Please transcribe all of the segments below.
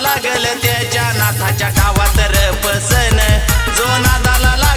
लागल त्याच्या नाथाच्या गावात रपसन. जो नादाला लागल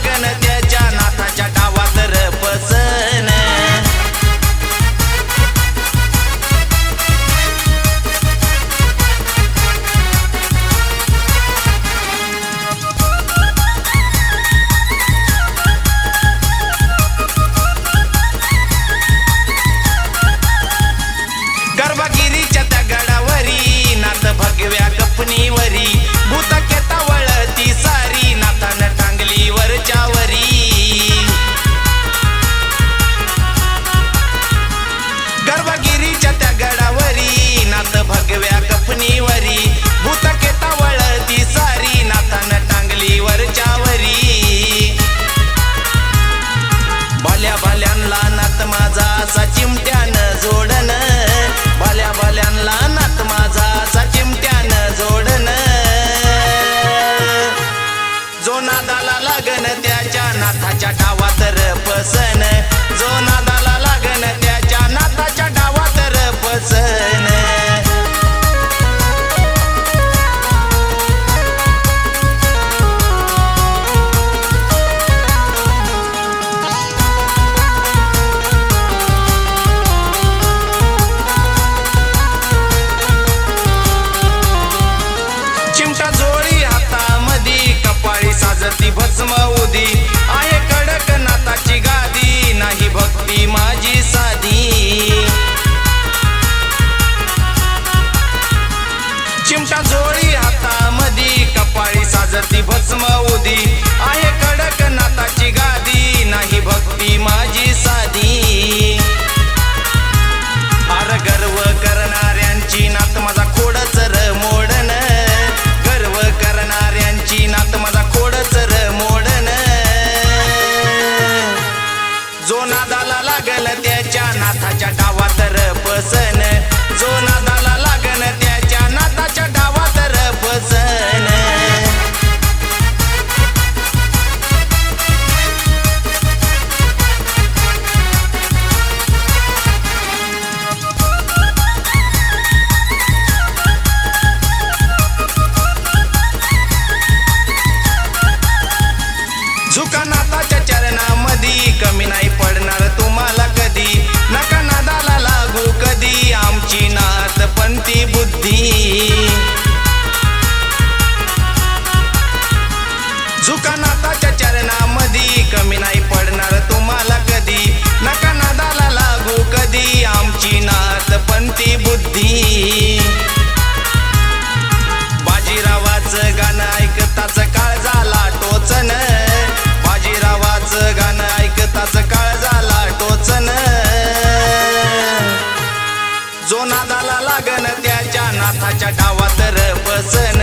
चुका नाताच्या चरणामधी. कमी नाही पडणार तुम्हाला कधी. नका नादाला लागू कधी. आमची नात ती बुद्धी. बाजीरावाचं गाणं ऐकताच काळ झाला टोचन. बाजीरावाचं गाणं ऐकताच काळ झाला टोचन. जो नादाला लागन त्याच्या नाथाच्या डावात रपसन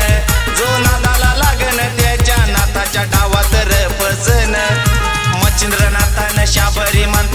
जो नादाला लागन त्याच्या नाथ मच्छिंद्रनाथानं शाबरी मन